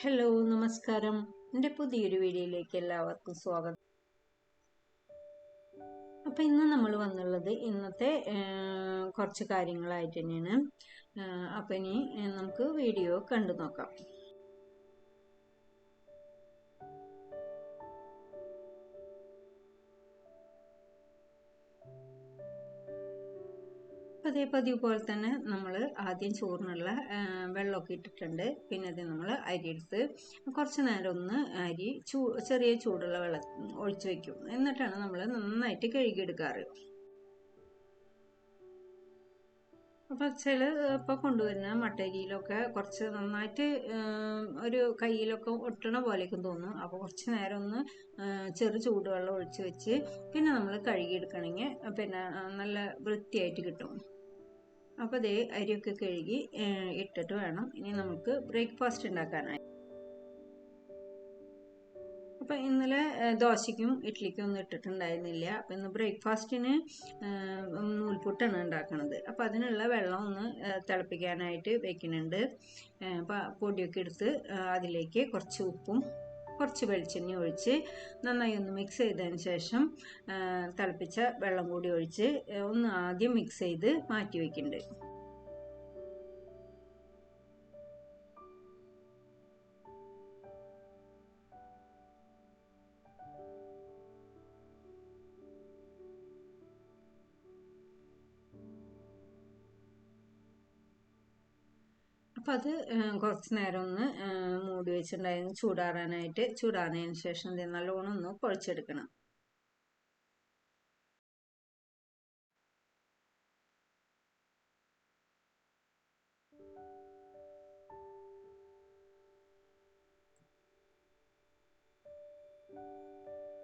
Hello നമസ്കാരം. എന്റെ പുതിയൊരു വീഡിയോയിലേക്ക് എല്ലാവർക്കും സ്വാഗതം. അപ്പം ഇന്ന് നമ്മൾ വന്നുള്ളത് ഇന്നത്തെ കുറച്ച് കാര്യങ്ങളായിട്ട് തന്നെയാണ്. അപ്പം ഇനി നമുക്ക് വീഡിയോ കണ്ടു നോക്കാം. അതേ പതിവ് പോലെ തന്നെ നമ്മൾ ആദ്യം ചോറിനുള്ള വെള്ളമൊക്കെ ഇട്ടിട്ടുണ്ട്. പിന്നെ അത് നമ്മൾ അരി എടുത്ത് കുറച്ച് നേരം ഒന്ന് അരി ചൂ ചെറിയ ചൂടുള്ള വെള്ളം ഒഴിച്ചു വയ്ക്കും എന്നിട്ടാണ് നമ്മൾ നന്നായിട്ട് കഴുകിയെടുക്കാറ്. അപ്പോൾ ചില ഇപ്പോൾ കൊണ്ടുവരുന്ന മട്ടരിയിലൊക്കെ കുറച്ച് നന്നായിട്ട് ഒരു കയ്യിലൊക്കെ ഒട്ടണ പോലെയൊക്കെ തോന്നും. അപ്പോൾ കുറച്ച് നേരം ഒന്ന് ചെറു ചൂടുവെള്ളം ഒഴിച്ച് വെച്ച് പിന്നെ നമ്മൾ കഴുകിയെടുക്കണമെങ്കിൽ പിന്നെ നല്ല വൃത്തിയായിട്ട് കിട്ടും. അപ്പോൾ അതേ അരിയൊക്കെ കഴുകി ഇട്ടിട്ട് വേണം. ഇനി നമുക്ക് ബ്രേക്ക്ഫാസ്റ്റ് ഉണ്ടാക്കാനായി. അപ്പം ഇന്നലെ ദോശയ്ക്കും ഇഡ്ഡലിക്കും ഒന്നും ഇട്ടിട്ടുണ്ടായിരുന്നില്ല. അപ്പം ഇന്ന് ബ്രേക്ക്ഫാസ്റ്റിന് നൂൽപുട്ടാണ് ഉണ്ടാക്കുന്നത് അപ്പം അതിനുള്ള വെള്ളം ഒന്ന് തിളപ്പിക്കാനായിട്ട് വെക്കുന്നുണ്ട്. അപ്പം പൊടിയൊക്കെ എടുത്ത് അതിലേക്ക് കുറച്ച് ഉപ്പും കുറച്ച് വെളിച്ചെണ്ണ ഒഴിച്ച് നന്നായി ഒന്ന് മിക്സ് ചെയ്തതിന് ശേഷം തിളപ്പിച്ച വെള്ളം കൂടി ഒഴിച്ച് ഒന്ന് ആദ്യം മിക്സ് ചെയ്ത് മാറ്റി വെക്കുന്നുണ്ട് അപ്പം അത് കുറച്ച് നേരം ഒന്ന് മൂടി വെച്ചിട്ടുണ്ടായിരുന്നു. ചൂടാറാനായിട്ട്. ചൂടാറിയതിന് ശേഷം നല്ലോണം ഒന്ന് കുഴച്ചെടുക്കണം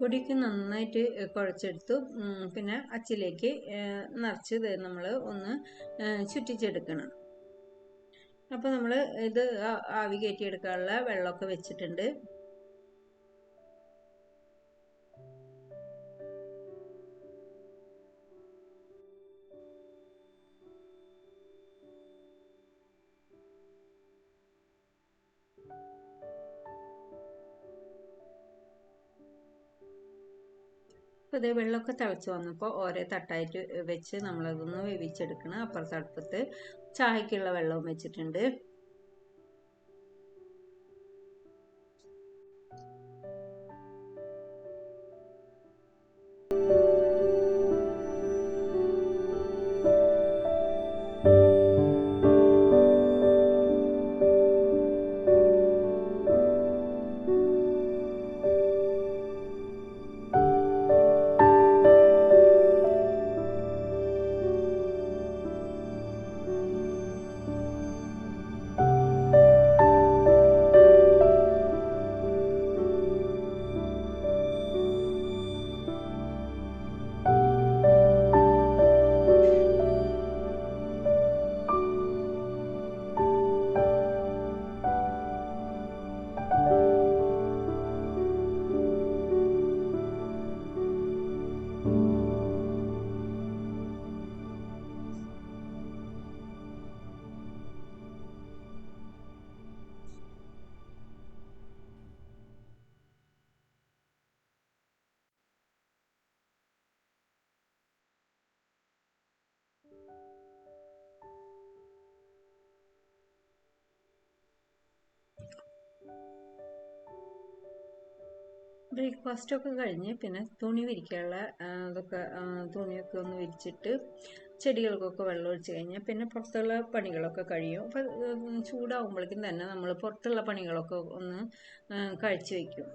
പൊടിക്ക് നന്നായിട്ട് കുഴച്ചെടുത്തു. പിന്നെ അച്ചിലേക്ക് നിറച്ച് നമ്മൾ ഒന്ന് ചുറ്റിച്ചെടുക്കണം. അപ്പോൾ നമ്മൾ ഇത് ആവി കയറ്റിയെടുക്കാനുള്ള വെള്ളമൊക്കെ വെച്ചിട്ടുണ്ട്. അപ്പോൾ ഇതേ വെള്ളമൊക്കെ തിളച്ച് വന്നപ്പോൾ ഓരോ തട്ടായിട്ട് വെച്ച് നമ്മളതൊന്ന് വേവിച്ചെടുക്കണം അപ്പുറത്തെ അടുപ്പത്ത്. ചായക്കുള്ള വെള്ളവും വെച്ചിട്ടുണ്ട്. ബ്രേക്ക്ഫാസ്റ്റ് ഒക്കെ കഴിഞ്ഞ് പിന്നെ തുണി വിരിക്കാനുള്ള അതൊക്കെ തുണിയൊക്കെ ഒന്ന് വിരിച്ചിട്ട് ചെടികൾക്കൊക്കെ വെള്ളം ഒഴിച്ച് കഴിഞ്ഞാൽ പിന്നെ പുറത്തുള്ള പണികളൊക്കെ കഴിയും. അപ്പം ചൂടാവുമ്പോഴേക്കും തന്നെ നമ്മൾ പുറത്തുള്ള പണികളൊക്കെ ഒന്ന് കഴിച്ച് വയ്ക്കും.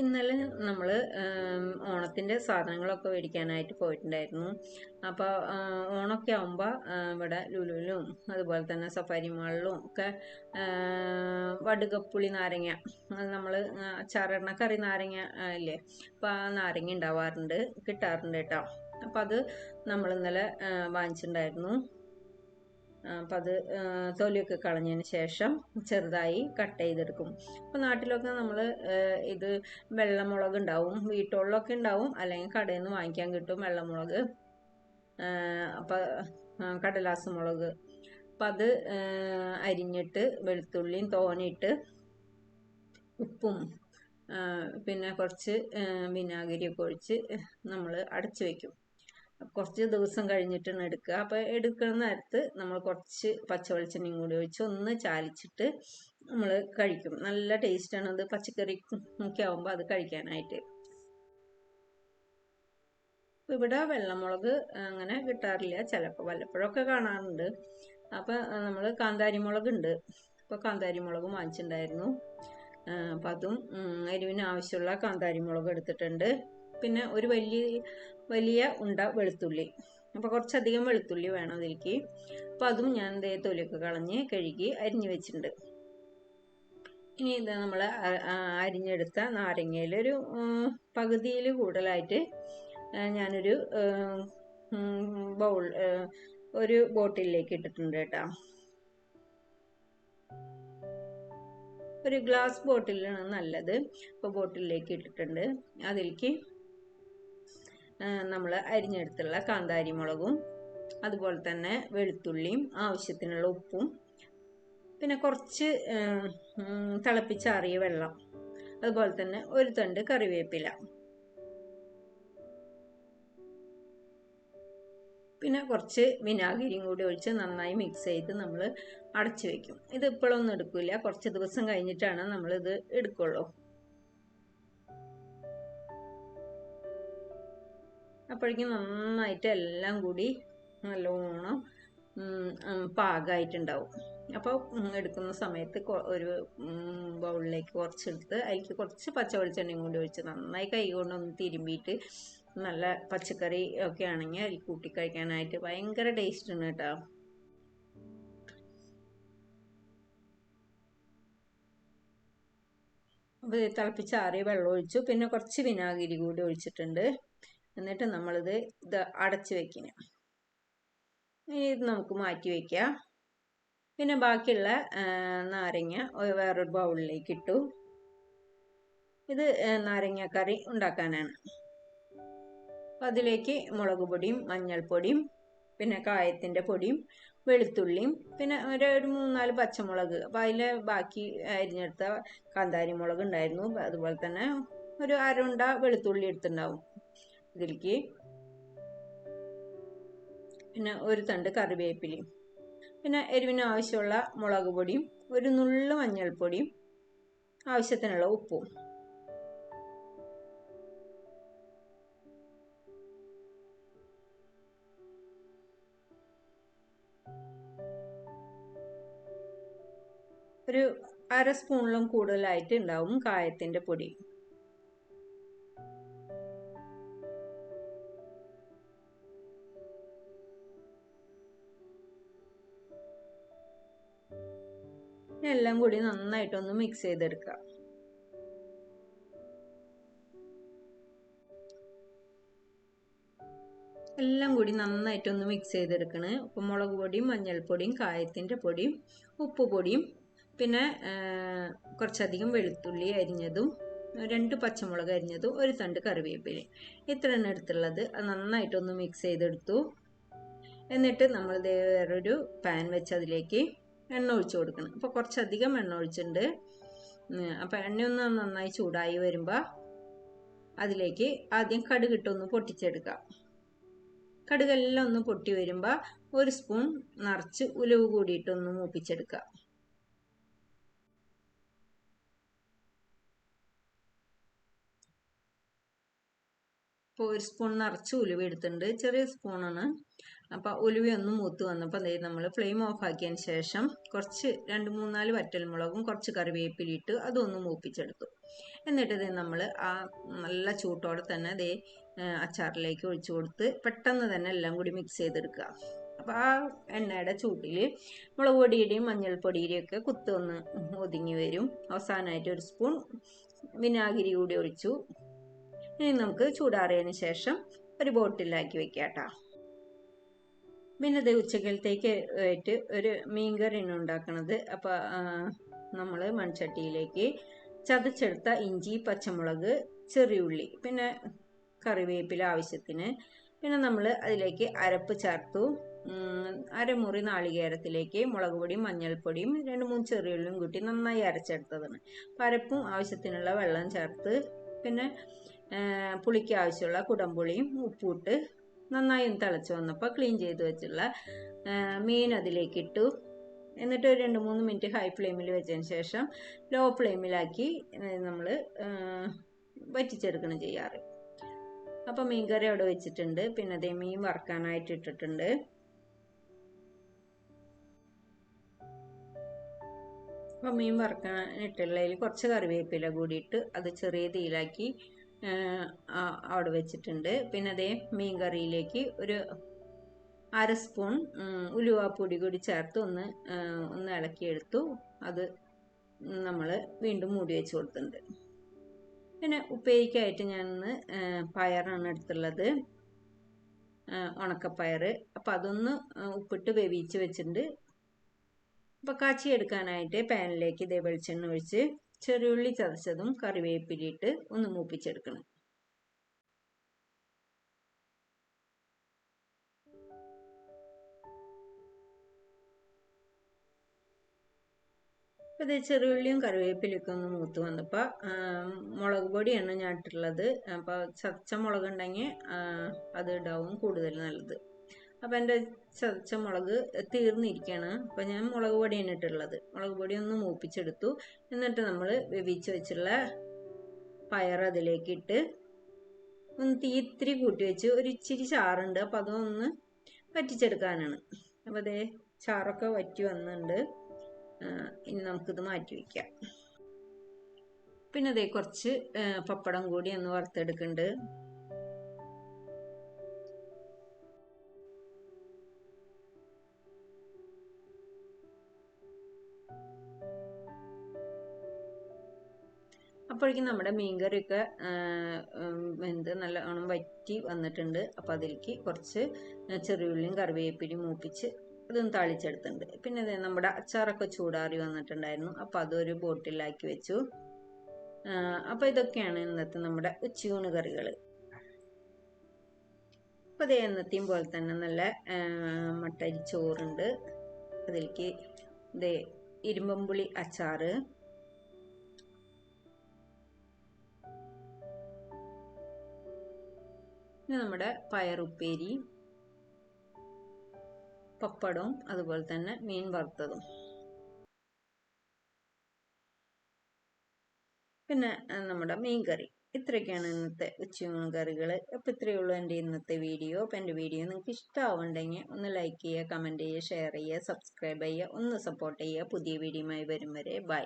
ഇന്നലെ നമ്മൾ ഓണത്തിന്റെ സാധനങ്ങളൊക്കെ മേടിക്കാനായിട്ട് പോയിട്ടുണ്ടായിരുന്നു. അപ്പോൾ ഓണമൊക്കെ ആകുമ്പോൾ ഇവിടെ ലുലുവിലും അതുപോലെ തന്നെ സഫാരി മാളിലും ഒക്കെ വടുകപ്പുളി നാരങ്ങ നമ്മൾ അച്ചാറിടണ കറി നാരങ്ങ ഇല്ലേ? അപ്പോൾ ആ നാരങ്ങ ഉണ്ടാവാറുണ്ട് കിട്ടാറുണ്ട് കേട്ടോ. അപ്പോൾ അത് നമ്മൾ ഇന്നലെ വാങ്ങിച്ചിട്ടുണ്ടായിരുന്നു. അപ്പം അത് തൊലിയൊക്കെ കളഞ്ഞതിന് ശേഷം ചെറുതായി കട്ട് ചെയ്തെടുക്കും. അപ്പോൾ നാട്ടിലൊക്കെ നമ്മൾ ഇത് വെള്ളമുളക് ഉണ്ടാവും. വീട്ടുകളിലൊക്കെ ഉണ്ടാവും. അല്ലെങ്കിൽ കടയിൽ നിന്ന് വാങ്ങിക്കാൻ കിട്ടും വെള്ളമുളക്. അപ്പം കടലാസ് മുളക്. അപ്പം അത് അരിഞ്ഞിട്ട് വെളുത്തുള്ളിയും തോനിയിട്ട് ഉപ്പും പിന്നെ കുറച്ച് വിനാഗിരിയൊക്കെ ഒഴിച്ച് നമ്മൾ അടച്ചു വെക്കും. കുറച്ച് ദിവസം കഴിഞ്ഞിട്ടാണ് എടുക്കുക. അപ്പോൾ എടുക്കുന്ന നേരത്ത് നമ്മൾ കുറച്ച് പച്ച വെളിച്ചെണ്ണയും കൂടി ഒഴിച്ച് ഒന്ന് ചാലിച്ചിട്ട് നമ്മൾ കഴിക്കും. നല്ല ടേസ്റ്റാണ് അത് പച്ചക്കറി ഒക്കെ ആകുമ്പോൾ അത് കഴിക്കാനായിട്ട്. ഇവിടെ വെള്ളമുളക് അങ്ങനെ കിട്ടാറില്ല. ചിലപ്പോൾ വല്ലപ്പോഴൊക്കെ കാണാറുണ്ട്. അപ്പൊ നമ്മൾ കാന്താരി മുളക് ഉണ്ട്. അപ്പോൾ കാന്താരി മുളക് വാങ്ങിച്ചിട്ടുണ്ടായിരുന്നു അപ്പം അതും എരിവിന് ആവശ്യമുള്ള കാന്താരി മുളക് എടുത്തിട്ടുണ്ട്. പിന്നെ ഒരു വലിയ വലിയ ഉണ്ട വെളുത്തുള്ളി. അപ്പോൾ കുറച്ചധികം വെളുത്തുള്ളി വേണം അതിലേക്ക്. അപ്പോൾ അതും ഞാൻ ദേ തൊലിയൊക്കെ കളഞ്ഞ് കഴുകി അരിഞ്ഞു വെച്ചിട്ടുണ്ട്. ഇനി ഇത് നമ്മൾ അരിഞ്ഞെടുത്ത നാരങ്ങയിൽ ഒരു പകുതിയിൽ കൂടുതലായിട്ട് ഞാനൊരു ബൗൾ ഒരു ബോട്ടിലേക്ക് ഇട്ടിട്ടുണ്ട് കേട്ടോ. ഒരു ഗ്ലാസ് ബോട്ടിലാണ് നല്ലത്. ഇപ്പൊ ബോട്ടിലേക്ക് ഇട്ടിട്ടുണ്ട്. അതിലേക്ക് നമ്മൾ അരിഞ്ഞെടുത്തുള്ള കാന്താരി മുളകും അതുപോലെ തന്നെ വെളുത്തുള്ളിയും ആവശ്യത്തിനുള്ള ഉപ്പും പിന്നെ കുറച്ച് തിളപ്പിച്ചാറിയ വെള്ളം അതുപോലെ തന്നെ ഒരു തണ്ട് കറിവേപ്പില. പിന്നെ കുറച്ച് വിനാഗിരിയും കൂടി ഒഴിച്ച് നന്നായി മിക്സ് ചെയ്ത് നമ്മൾ അടച്ചു വെക്കും. ഇത് ഇപ്പോഴൊന്നും എടുക്കില്ല കുറച്ച് ദിവസം കഴിഞ്ഞിട്ടാണ് നമ്മളിത് എടുക്കുള്ളൂ. അപ്പോഴേക്കും നന്നായിട്ട് എല്ലാം കൂടി നല്ലോണം പാകമായിട്ടുണ്ടാവും അപ്പോൾ എടുക്കുന്ന സമയത്ത് ഒരു ബൗളിലേക്ക് കുറച്ചെടുത്ത് അതിലേക്ക് കുറച്ച് പച്ച വെളിച്ചെണ്ണയും കൂടി ഒഴിച്ച് നന്നായി കൈ കൊണ്ടൊന്ന് തിരുമ്പിയിട്ട് നല്ല പച്ചക്കറി ഒക്കെ ആണെങ്കിൽ അതിൽ കൂട്ടി കഴിക്കാനായിട്ട് ഭയങ്കര ടേസ്റ്റ് ആണ് കേട്ടോ. തിളപ്പിച്ചാറിയ വെള്ളം ഒഴിച്ചു. പിന്നെ കുറച്ച് വിനാഗിരി കൂടി ഒഴിച്ചിട്ടുണ്ട്. എന്നിട്ട് നമ്മളിത് ഇത് അടച്ചു വെക്കണം ഇനി ഇത് നമുക്ക് മാറ്റി വയ്ക്കാം പിന്നെ ബാക്കിയുള്ള നാരങ്ങ വേറൊരു ബൗളിലേക്ക് ഇട്ടു. ഇത് നാരങ്ങ നാരങ്ങാക്കറി ഉണ്ടാക്കാനാണ്. അതിലേക്ക് മുളക് പൊടിയും മഞ്ഞൾപ്പൊടിയും പിന്നെ കായത്തിന്റെ പൊടിയും വെളുത്തുള്ളിയും പിന്നെ ഒരു ഒരു മൂന്നാൽ പച്ചമുളക്. അപ്പം അതിൽ ബാക്കി അരിഞ്ഞെടുത്ത കാന്താരി മുളക് ഉണ്ടായിരുന്നു. അതുപോലെ തന്നെ ഒരു അരണ്ട വെളുത്തുള്ളി എടുത്തിട്ടുണ്ടാവും. ഇതിലേക്ക്. പിന്നെ ഒരു തണ്ട് കറിവേപ്പിലയും. പിന്നെ എരിവിന് ആവശ്യമുള്ള മുളക് പൊടിയും ഒരു നുള്ളു മഞ്ഞൾപ്പൊടിയും ആവശ്യത്തിനുള്ള ഉപ്പും. ഒരു അര സ്പൂണിലും കൂടുതലായിട്ട് ഉണ്ടാവും കായത്തിന്റെ പൊടി. എല്ലാം കൂടി നന്നായിട്ടൊന്ന് മിക്സ് ചെയ്തെടുക്കുക. എല്ലാം കൂടി നന്നായിട്ടൊന്ന് മിക്സ് ചെയ്തെടുക്കണേ. ഇപ്പം മുളക് പൊടിയും മഞ്ഞൾപ്പൊടിയും കായത്തിന്റെ പൊടിയും ഉപ്പ് പൊടിയും പിന്നെ കുറച്ചധികം വെളുത്തുള്ളി അരിഞ്ഞതും രണ്ട് പച്ചമുളക് അരിഞ്ഞതും ഒരു തണ്ട് കറിവേപ്പില ഇത്രയാണ് എടുത്തുള്ളത്. അത് നന്നായിട്ടൊന്ന് മിക്സ് ചെയ്തെടുത്തു. എന്നിട്ട് നമ്മൾ വേറൊരു പാൻ വെച്ച് അതിലേക്ക് എണ്ണ ഒഴിച്ചു കൊടുക്കണം. അപ്പോൾ കുറച്ചധികം എണ്ണ ഒഴിച്ചിട്ടുണ്ട്. അപ്പോൾ എണ്ണയൊന്ന് നന്നായി ചൂടായി വരുമ്പോൾ അതിലേക്ക് ആദ്യം കടുകിട്ടൊന്ന് പൊട്ടിച്ചെടുക്കാം. കടുകെല്ലാം ഒന്ന് പൊട്ടി വരുമ്പോൾ ഒരു സ്പൂൺ നിറച്ച് ഉലവ് കൂടിയിട്ടൊന്ന് മൂപ്പിച്ചെടുക്കുക ഇപ്പോൾ ഒരു സ്പൂൺ നിറച്ച് ഉലുവ എടുത്തിട്ടുണ്ട്. ചെറിയ സ്പൂണാണ്. അപ്പോൾ ഉലുവയൊന്നും മൂത്ത് വന്നപ്പോൾ ദേ നമ്മൾ ഫ്ലെയിം ഓഫ് ആക്കിയതിന് ശേഷം കുറച്ച് രണ്ട് മൂന്നാൽ വറ്റൽമുളകും കുറച്ച് കറിവേപ്പിലിട്ട് അതൊന്ന് മൂപ്പിച്ചെടുത്തു. എന്നിട്ട് ഇത് നമ്മൾ ആ നല്ല ചൂട്ടോടെ തന്നെ ദേ അച്ചാറിലേക്ക് ഒഴിച്ചു കൊടുത്ത് പെട്ടെന്ന് തന്നെ എല്ലാം കൂടി മിക്സ് ചെയ്തെടുക്കുക. അപ്പോൾ ആ എണ്ണയുടെ ചൂട്ടിൽ മുളക് പൊടിയുടെയും മഞ്ഞൾപ്പൊടിയുടെയും ഒക്കെ കുത്ത് ഒന്ന് ഒതുങ്ങി വരും. അവസാനമായിട്ട് ഒരു സ്പൂൺ വിനാഗിരി കൂടി ഒഴിച്ചു. ഇനി നമുക്ക് ചൂടാറിയതിന് ശേഷം ഒരു ബോട്ടിലാക്കി വെക്കാം കേട്ടോ പിന്നെ ഇത് ഉച്ചക്കലത്തേക്ക് ആയിട്ട് ഒരു മീൻകറിയാണ് ഉണ്ടാക്കണത്. അപ്പോൾ നമ്മൾ മൺചട്ടിയിലേക്ക് ചതച്ചെടുത്ത ഇഞ്ചി പച്ചമുളക് ചെറിയുള്ളി പിന്നെ കറിവേപ്പില ആവശ്യത്തിന്. പിന്നെ നമ്മൾ അതിലേക്ക് അരപ്പ് ചേർത്തു. അരമുറി നാളികേരത്തിലേക്ക് മുളക് പൊടിയും മഞ്ഞൾപ്പൊടിയും രണ്ട് മൂന്ന് ചെറിയുള്ളിയും കൂട്ടി നന്നായി അരച്ചെടുത്തതാണ്. പരപ്പും ആവശ്യത്തിനുള്ള വെള്ളം ചേർത്ത് പിന്നെ പുളിക്ക് ആവശ്യമുള്ള കുടംപുളിയും ഉപ്പിട്ട് നന്നായി തിളച്ച് വന്നപ്പോൾ ക്ലീൻ ചെയ്ത് വെച്ചുള്ള മീൻ അതിലേക്ക് ഇട്ടു. എന്നിട്ട് ഒരു രണ്ട് മൂന്ന് മിനിറ്റ് ഹൈ ഫ്ലെയിമിൽ വെച്ചതിന് ശേഷം ലോ ഫ്ലെയിമിലാക്കി നമ്മൾ വറ്റിച്ചെടുക്കണം ചെയ്യാറ്. അപ്പം മീൻകറി അവിടെ വെച്ചിട്ടുണ്ട്. പിന്നെ അതേ മീൻ വറക്കാനായിട്ട് ഇട്ടിട്ടുണ്ട്. അപ്പം മീൻ വറക്കാൻ ഇട്ടുള്ളതിൽ കുറച്ച് കറിവേപ്പില കൂടിയിട്ട് അത് ചെറിയ തീയിലാക്കി അവിടെ വെച്ചിട്ടുണ്ട്. പിന്നെ അതേ മീൻ കറിയിലേക്ക് ഒരു അര സ്പൂൺ ഉലുവാപ്പൊടി കൂടി ചേർത്ത് ഒന്ന് ഒന്ന് ഇളക്കിയെടുത്തു. അത് നമ്മൾ വീണ്ടും മൂടി വെച്ച് കൊടുത്തിട്ടുണ്ട്. പിന്നെ ഉപ്പേരിക്കായിട്ട് ഞാൻ ഇന്ന് പയറാണ് എടുത്തുള്ളത്. ഉണക്കപ്പയർ അപ്പം അതൊന്ന് ഉപ്പിട്ട് വേവിച്ച് വെച്ചിട്ടുണ്ട്. അപ്പം കാച്ചി എടുക്കാനായിട്ട് പാനിലേക്ക് ഇതേ വെളിച്ചെണ്ണ ഒഴിച്ച് ചെറിയുള്ളി ചതച്ചതും കറിവേപ്പിലിട്ട് ഒന്ന് മൂപ്പിച്ചെടുക്കണം. അപ്പോൾ ഇത് ചെറിയുള്ളിയും കറിവേപ്പിലൊക്കെ ഒന്ന് മൂത്ത് വന്നപ്പോൾ മുളക് പൊടിയാണ് ഞാൻ ഇട്ടിട്ടുള്ളത്. അപ്പോൾ ചതച്ച മുളക് ഉണ്ടെങ്കിൽ അത് ഇടാവും കൂടുതൽ നല്ലത്. അപ്പം എന്റെ ചതച്ച മുളക് തീർന്നിരിക്കുകയാണ് അപ്പം ഞാൻ മുളക് പൊടിയാണ് ഇട്ടുള്ളത് മുളക് പൊടി ഒന്ന് മൂപ്പിച്ചെടുത്തു. എന്നിട്ട് നമ്മൾ വേവിച്ച് വെച്ചുള്ള പയർ അതിലേക്ക് ഇട്ട് ഒന്ന് തീ ഇത്തിരി കൂട്ടി വെച്ച് ഒരു ഇച്ചിരി ചാറുണ്ട്. അപ്പം അതൊന്ന് വറ്റിച്ചെടുക്കാനാണ്. അപ്പോൾ അതേ ചാറൊക്കെ വറ്റി വന്നിട്ടുണ്ട്. ഇനി നമുക്കിത് മാറ്റി വയ്ക്കാം പിന്നെ അതേ കുറച്ച് പപ്പടം കൂടി ഒന്ന് വറുത്തെടുക്കുന്നുണ്ട്. അപ്പോഴേക്കും നമ്മുടെ മീൻകറിയൊക്കെ എന്ത് നല്ലോണം വറ്റി വന്നിട്ടുണ്ട്. അപ്പോൾ അതിലേക്ക് കുറച്ച് ചെറിയുള്ളിയും കറിവേപ്പിലയും മൂപ്പിച്ച് ഇതും താളിച്ചെടുത്തിട്ടുണ്ട്. പിന്നെ നമ്മുടെ അച്ചാറൊക്കെ ചൂടാറി വന്നിട്ടുണ്ടായിരുന്നു. അപ്പോൾ അതൊരു ബോട്ടിലാക്കി വെച്ചു. അപ്പോൾ ഇതൊക്കെയാണ് ഇന്നത്തെ നമ്മുടെ ഉച്ചയൂണ് കറികൾ അപ്പോൾ അതേ എന്നത്തെയും പോലെ തന്നെ നല്ല മട്ടരി ചോറുണ്ട്. അതിലേക്ക് ഇതേ ഇരുമ്പമ്പുളി അച്ചാറ്. പിന്നെ നമ്മുടെ പയറുപ്പേരി പപ്പടവും അതുപോലെ തന്നെ മീൻ വറുത്തതും. പിന്നെ നമ്മുടെ മീൻ കറി ഇത്രയൊക്കെയാണ് ഇന്നത്തെ ഉച്ചയൂണ് കറികൾ അപ്പോൾ ഇത്രയേ ഉള്ളൂ എന്റെ ഇന്നത്തെ വീഡിയോ. അപ്പോൾ എന്റെ വീഡിയോ നിങ്ങൾക്ക് ഇഷ്ടമാവുണ്ടെങ്കിൽ ഒന്ന് ലൈക്ക് ചെയ്യുക കമന്റ് ചെയ്യുക ഷെയർ ചെയ്യുക സബ്സ്ക്രൈബ് ചെയ്യുക ഒന്ന് സപ്പോർട്ട് ചെയ്യുക. പുതിയ വീഡിയോയുമായി വരും വരെ. ബൈ